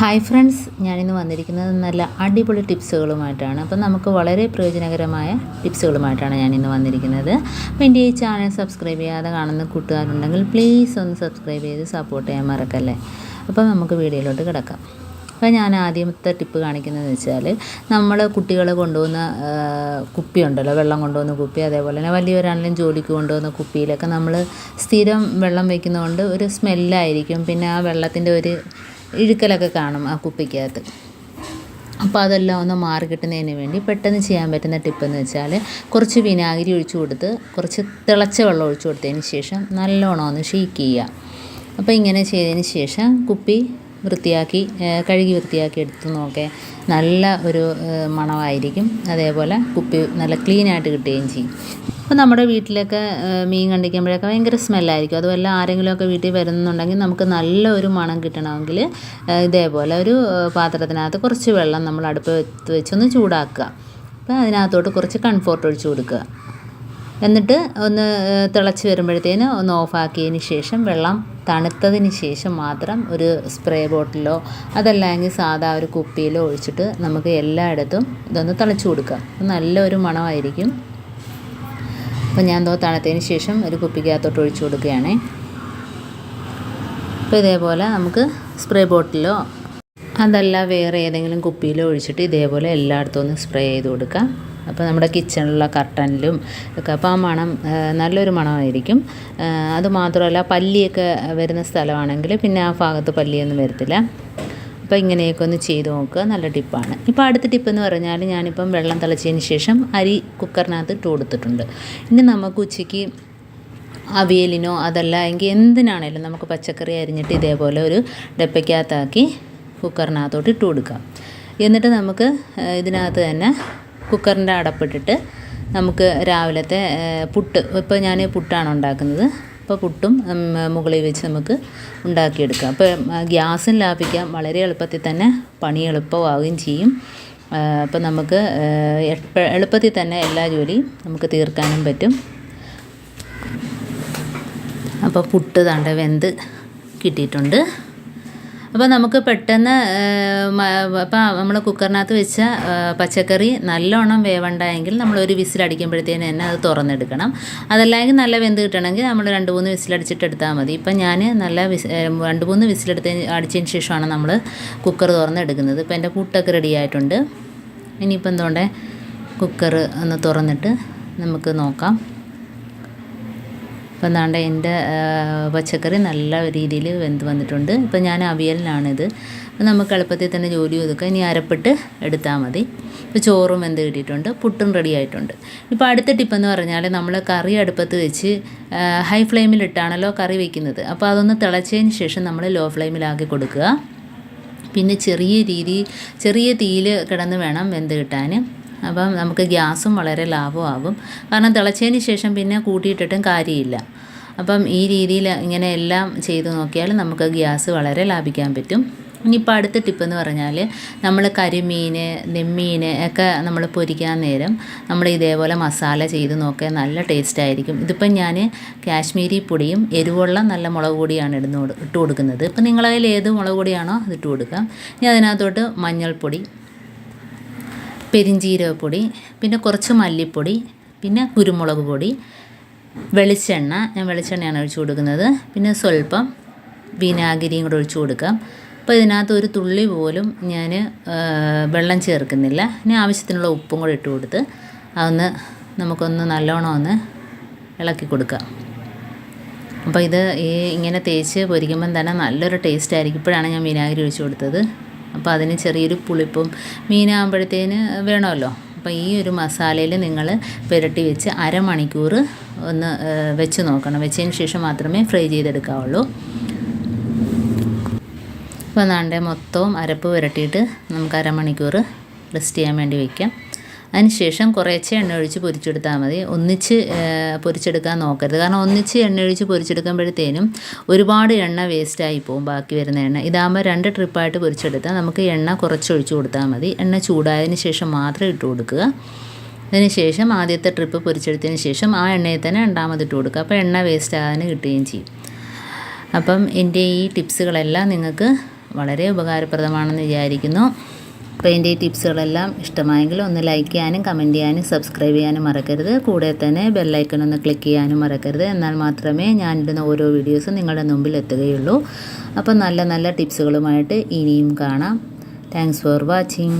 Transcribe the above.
Hi friends ഞാനിന്ന് വന്നിരിക്കുന്നത് നല്ല അടിപൊളി ടിപ്സുകളുമായിട്ടാണ്. അപ്പം നമുക്ക് വളരെ പ്രയോജനകരമായ ടിപ്സുകളുമായിട്ടാണ് ഞാനിന്ന് വന്നിരിക്കുന്നത്. അപ്പോൾ എന്റെ ഈ ചാനൽ സബ്സ്ക്രൈബ് ചെയ്യാതെ കാണുന്ന കൂട്ടുകാരുണ്ടെങ്കിൽ പ്ലീസ് ഒന്ന് സബ്സ്ക്രൈബ് ചെയ്ത് സപ്പോർട്ട് ചെയ്യാൻ മറക്കല്ലേ? അപ്പോൾ നമുക്ക് വീഡിയോയിലോട്ട് കിടക്കാം. അപ്പോൾ ഞാൻ ആദ്യത്തെ ടിപ്പ് കാണിക്കുന്നതെന്ന് വെച്ചാൽ നമ്മൾ കുട്ടികളെ കൊണ്ടുപോകുന്ന കുപ്പിയുണ്ടല്ലോ വെള്ളം കൊണ്ടുപോകുന്ന കുപ്പി അതേപോലെ തന്നെ വലിയവരാണെങ്കിലും ജോലിക്ക് കൊണ്ടുപോകുന്ന കുപ്പിയിലൊക്കെ നമ്മൾ സ്ഥിരം വെള്ളം വയ്ക്കുന്നതുകൊണ്ട് ഒരു സ്മെല്ലായിരിക്കും പിന്നെ ആ വെള്ളത്തിന്റെ ഒരു ഇഴുക്കലൊക്കെ കാണും ആ കുപ്പിക്കകത്ത്. അപ്പോൾ അതെല്ലാം ഒന്ന് മാറി കിട്ടുന്നതിന് വേണ്ടി പെട്ടെന്ന് ചെയ്യാൻ പറ്റുന്ന ടിപ്പെന്ന് വെച്ചാൽ കുറച്ച് വിനാഗിരി ഒഴിച്ചു കൊടുത്ത് കുറച്ച് തിളച്ച വെള്ളം ഒഴിച്ചു കൊടുത്തതിന് ശേഷം നല്ലോണം ഒന്ന് ഷെയ്ക്ക് ചെയ്യുക. അപ്പോൾ ഇങ്ങനെ ചെയ്തതിന് ശേഷം കുപ്പി വൃത്തിയാക്കി കഴുകി വൃത്തിയാക്കി എടുത്ത് നോക്കേ. നല്ല ഒരു മണമായിരിക്കും. അതേപോലെ കുപ്പി നല്ല ക്ലീൻ ആയിട്ട് കിട്ടുകയും ചെയ്യും. അപ്പോൾ നമ്മുടെ വീട്ടിലൊക്കെ മീൻ കണ്ടിക്കുമ്പോഴൊക്കെ ഭയങ്കര സ്മെല്ലായിരിക്കും. അതുമല്ല ആരെങ്കിലുമൊക്കെ വീട്ടിൽ വരുന്നുണ്ടെങ്കിൽ നമുക്ക് നല്ല ഒരു മണം കിട്ടണമെങ്കിൽ ഇതേപോലെ ഒരു പാത്രത്തിനകത്ത് കുറച്ച് വെള്ളം നമ്മൾ അടുപ്പ് വെച്ച് വെച്ചൊന്ന് ചൂടാക്കുക. അപ്പോൾ അതിനകത്തോട്ട് കുറച്ച് കംഫോർട്ട് ഒഴിച്ച് കൊടുക്കുക. എന്നിട്ട് ഒന്ന് തിളച്ച് വരുമ്പോഴത്തേന് ഒന്ന് ഓഫാക്കിയതിന് ശേഷം വെള്ളം തണുത്തതിന് ശേഷം മാത്രം ഒരു സ്പ്രേ ബോട്ടിലോ അതല്ലെങ്കിൽ സാധാ ഒരു കുപ്പിയിലോ ഒഴിച്ചിട്ട് നമുക്ക് എല്ലായിടത്തും ഇതൊന്ന് തിളച്ച് കൊടുക്കാം നല്ലൊരു മണമായിരിക്കും. അപ്പോൾ ഞാൻ എന്തോ തണുത്തതിന് ശേഷം ഒരു കുപ്പിക്കകത്തോട്ട് ഒഴിച്ചു കൊടുക്കുകയാണേ. അപ്പോൾ ഇതേപോലെ നമുക്ക് സ്പ്രേ ബോട്ടിലോ അതല്ല വേറെ ഏതെങ്കിലും കുപ്പിയിലോ ഒഴിച്ചിട്ട് ഇതേപോലെ എല്ലായിടത്തും ഒന്ന് സ്പ്രേ ചെയ്ത് കൊടുക്കാം അപ്പോൾ നമ്മുടെ കിച്ചണിലുള്ള കർട്ടനിലും ഒക്കെ. അപ്പോൾ ആ മണം നല്ലൊരു മണമായിരിക്കും. അതുമാത്രമല്ല പല്ലിയൊക്കെ വരുന്ന സ്ഥലമാണെങ്കിൽ പിന്നെ ആ ഭാഗത്ത് പല്ലിയൊന്നും വരത്തില്ല. അപ്പോൾ ഇങ്ങനെയൊക്കെ ഒന്ന് ചെയ്ത് നോക്കുക. നല്ല ടിപ്പാണ്. ഇപ്പോൾ അടുത്ത ടിപ്പ് എന്ന് പറഞ്ഞാൽ ഞാനിപ്പം വെള്ളം തിളച്ചതിന് ശേഷം അരി കുക്കറിനകത്ത് ഇട്ട് കൊടുത്തിട്ടുണ്ട്. ഇനി നമുക്ക് ഉച്ചയ്ക്ക് അവിയലിനോ അതല്ല എങ്കിൽ എന്തിനാണേലും നമുക്ക് പച്ചക്കറി അരിഞ്ഞിട്ട് ഇതേപോലെ ഒരു ഡപ്പയ്ക്കകത്താക്കി കുക്കറിനകത്തോട്ട് ഇട്ട് കൊടുക്കാം. എന്നിട്ട് നമുക്ക് ഇതിനകത്ത് തന്നെ കുക്കറിന്റെ അടപ്പിട്ടിട്ട് നമുക്ക് രാവിലത്തെ പുട്ട്. ഇപ്പോൾ ഞാൻ പുട്ടാണ് ഉണ്ടാക്കുന്നത്. അപ്പോൾ പുട്ടും മുകളിൽ വെച്ച് നമുക്ക് ഉണ്ടാക്കിയെടുക്കാം. അപ്പോൾ ഗ്യാസും ലാഭിക്കാം. വളരെ എളുപ്പത്തിൽ തന്നെ പണി എളുപ്പമാവുകയും ചെയ്യും. അപ്പോൾ നമുക്ക് എളുപ്പത്തിൽ തന്നെ എല്ലാ ജോലിയും നമുക്ക് തീർക്കാനും പറ്റും. അപ്പോൾ പുട്ട് തണ്ട വെന്ത് കിട്ടിയിട്ടുണ്ട്. അപ്പോൾ നമുക്ക് പെട്ടെന്ന് അപ്പോൾ നമ്മൾ കുക്കറിനകത്ത് വെച്ച പച്ചക്കറി നല്ലോണം വേവണ്ടായെങ്കിൽ നമ്മൾ ഒരു വിസിലടിക്കുമ്പോഴത്തേന് തന്നെ അത് തുറന്നെടുക്കണം. അതല്ലെങ്കിൽ നല്ല വെന്ത് കിട്ടണമെങ്കിൽ നമ്മൾ രണ്ട് മൂന്ന് വിസിലടിച്ചിട്ട് എടുത്താൽ മതി. ഇപ്പം ഞാൻ നല്ല വിസ് രണ്ട് മൂന്ന് വിസിലെടുത്തതിന് അടിച്ചതിന് ശേഷമാണ് നമ്മൾ കുക്കർ തുറന്നെടുക്കുന്നത്. ഇപ്പം എന്റെ പുട്ടൊക്കെ റെഡി ആയിട്ടുണ്ട്. ഇനിയിപ്പോൾ എന്തുകൊണ്ടേ കുക്കർ ഒന്ന് തുറന്നിട്ട് നമുക്ക് നോക്കാം. ഇപ്പം നാണ്ട എന്റെ പച്ചക്കറി നല്ല രീതിയിൽ വെന്ത് വന്നിട്ടുണ്ട്. ഇപ്പം ഞാൻ അവിയലിനാണിത്. അപ്പം നമുക്ക് എളുപ്പത്തിൽ തന്നെ ജോലി ഒതുക്കാം ഇനി അരപ്പിട്ട് എടുത്താൽ മതി. ഇപ്പോൾ ചോറും വെന്ത് കിട്ടിയിട്ടുണ്ട് പുട്ടും റെഡി ആയിട്ടുണ്ട്. ഇപ്പോൾ അടുത്ത ടിപ്പെന്ന് പറഞ്ഞാൽ നമ്മൾ കറി അടുപ്പത്ത് വെച്ച് ഹൈ ഫ്ലെയിമിലിട്ടാണല്ലോ കറി വയ്ക്കുന്നത് അപ്പോൾ അതൊന്ന് തിളച്ചതിന് ശേഷം നമ്മൾ ലോ ഫ്ലെയിമിലാക്കി കൊടുക്കുക. പിന്നെ ചെറിയ രീതി ചെറിയ തീയിൽ കിടന്ന് വേണം വെന്ത് കിട്ടാൻ. അപ്പം നമുക്ക് ഗ്യാസും വളരെ ലാഭമാകും. കാരണം തിളച്ചതിന് ശേഷം പിന്നെ കൂട്ടിയിട്ടിട്ടും കാര്യമില്ല. അപ്പം ഈ രീതിയിൽ ഇങ്ങനെ എല്ലാം ചെയ്ത് നോക്കിയാൽ നമുക്ക് ഗ്യാസ് വളരെ ലാഭിക്കാൻ പറ്റും. ഇനിയിപ്പോൾ അടുത്ത ടിപ്പ് എന്ന് പറഞ്ഞാൽ നമ്മൾ കരിമീൻ നെമ്മീൻ ഒക്കെ നമ്മൾ പൊരിക്കാൻ നേരം നമ്മൾ ഇതേപോലെ മസാല ചെയ്ത് നോക്കിയാൽ നല്ല ടേസ്റ്റ് ആയിരിക്കും. ഇതിപ്പം ഞാൻ കാശ്മീരി പൊടിയും എരിവുള്ള നല്ല മുളക് പൊടിയാണ് ഇടുന്ന ഇട്ട് കൊടുക്കുന്നത്. ഇപ്പം നിങ്ങളതിൽ ഏത് മുളക് പൊടിയാണോ അത് ഇട്ട് കൊടുക്കാം ഇനി അതിനകത്തോട്ട് മഞ്ഞൾപ്പൊടി പെരിഞ്ജീരകപ്പൊടി പിന്നെ കുറച്ച് മല്ലിപ്പൊടി പിന്നെ കുരുമുളക് പൊടി വെളിച്ചെണ്ണ. ഞാൻ വെളിച്ചെണ്ണയാണ് ഒഴിച്ചു കൊടുക്കുന്നത്. പിന്നെ സ്വല്പം വിനാഗിരിയും കൂടെ ഒഴിച്ചു കൊടുക്കാം. അപ്പോൾ ഇതിനകത്ത് ഒരു തുള്ളി പോലും ഞാൻ വെള്ളം ചേർക്കുന്നില്ല. ഇനി ആവശ്യത്തിനുള്ള ഉപ്പും കൂടെ ഇട്ട് കൊടുത്ത് അതൊന്ന് നമുക്കൊന്ന് നല്ലോണം ഒന്ന് ഇളക്കി കൊടുക്കാം. അപ്പോൾ ഇത് ഈ ഇങ്ങനെ തേച്ച് പൊരിക്കുമ്പം തന്നെ നല്ലൊരു ടേസ്റ്റ് ആയിരിക്കും. ഇപ്പോഴാണ് ഞാൻ വിനാഗിരി ഒഴിച്ചു കൊടുത്തത്. അപ്പോൾ അതിന് ചെറിയൊരു പുളിപ്പും മീനാകുമ്പോഴത്തേന് വേണമല്ലോ. അപ്പോൾ ഈ ഒരു മസാലയിൽ നിങ്ങൾ പുരട്ടി വെച്ച് അരമണിക്കൂർ ഒന്ന് വെച്ച് നോക്കണം. വെച്ചതിന് ശേഷം മാത്രമേ ഫ്രൈ ചെയ്തെടുക്കാവുള്ളൂ. അപ്പോൾ നാണ്ടെ മൊത്തവും അരപ്പ് പുരട്ടിയിട്ട് നമുക്ക് അരമണിക്കൂർ റെസ്റ്റ് ചെയ്യാൻ വേണ്ടി വയ്ക്കാം അതിനുശേഷം കുറേശ്ശെ എണ്ണ ഒഴിച്ച് പൊരിച്ചെടുത്താൽ മതി. ഒന്നിച്ച് പൊരിച്ചെടുക്കാൻ നോക്കരുത്. കാരണം ഒന്നിച്ച് എണ്ണ ഒഴിച്ച് പൊരിച്ചെടുക്കുമ്പോഴത്തേനും ഒരുപാട് എണ്ണ വേസ്റ്റായി പോകും ബാക്കി വരുന്ന എണ്ണ. ഇതാകുമ്പോൾ രണ്ട് ട്രിപ്പായിട്ട് പൊരിച്ചെടുത്താൽ നമുക്ക് എണ്ണ കുറച്ച് ഒഴിച്ച് കൊടുത്താൽ മതി. എണ്ണ ചൂടായതിന് ശേഷം മാത്രം ഇട്ട് കൊടുക്കുക. അതിന് ശേഷം ആദ്യത്തെ ട്രിപ്പ് പൊരിച്ചെടുത്തതിന് ശേഷം ആ എണ്ണയിൽ തന്നെ രണ്ടാമത് ഇട്ട് കൊടുക്കുക. അപ്പോൾ എണ്ണ വേസ്റ്റ് ആകാതെ കിട്ടുകയും ചെയ്യും. അപ്പം എന്റെ ഈ ടിപ്സുകളെല്ലാം നിങ്ങൾക്ക് വളരെ ഉപകാരപ്രദമാണെന്ന് വിചാരിക്കുന്നു. അപ്പോൾ എന്റെ ഈ ടിപ്സുകളെല്ലാം ഇഷ്ടമായെങ്കിൽ ഒന്ന് ലൈക്ക് ചെയ്യാനും കമന്റ് ചെയ്യാനും സബ്സ്ക്രൈബ് ചെയ്യാനും മറക്കരുത്. കൂടെ തന്നെ ബെല്ലൈക്കൺ ഒന്ന് ക്ലിക്ക് ചെയ്യാനും മറക്കരുത്. എന്നാൽ മാത്രമേ ഞാനിടുന്ന ഓരോ വീഡിയോസും നിങ്ങളുടെ മുമ്പിൽ എത്തുകയുള്ളൂ. അപ്പോൾ നല്ല നല്ല ടിപ്സുകളുമായിട്ട് ഇനിയും കാണാം. Thanks for watching